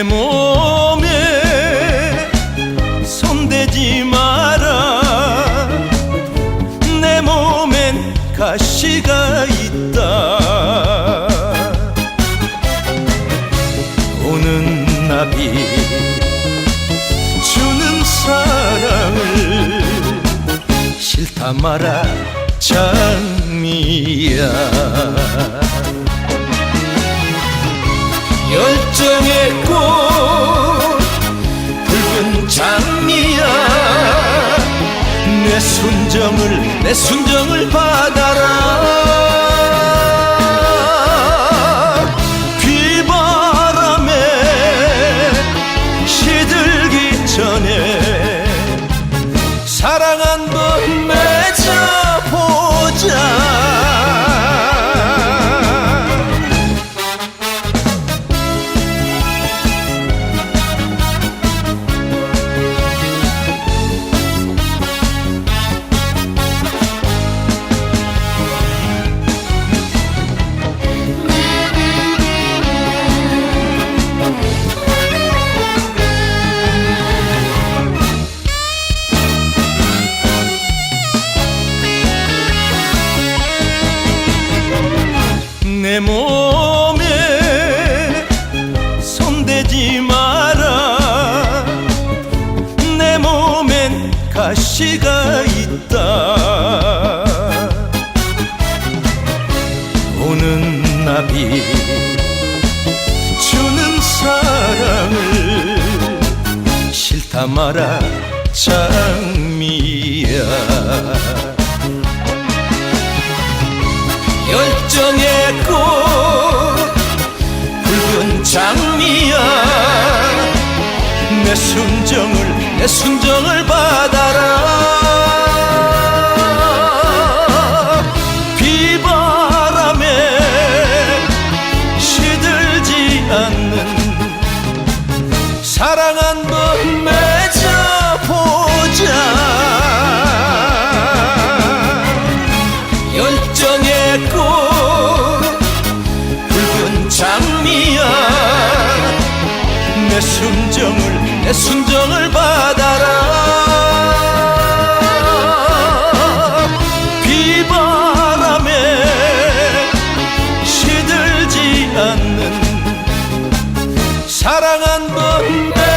내 몸에 손대지 마라. 내 몸엔 가시가 있다. 오는 나비 주는 사랑을 싫다 마라 장미야 열정의 꽃 붉은 장미야. 내 순정을 내 순정을 받아라 내 몸에 손대지 마라. 내 몸엔 가시가 있다. 오는 나비 주는 사랑을 싫다 마라 장미야 내 순정을 내 순정을 받아라. 비바람에 시들지 않는 사랑 한 번 맺어보자. 열정의 꽃 붉은 장미야. 내 순정을 내 순정을 받아라. 비바람에 시들지 않는 사랑 한 번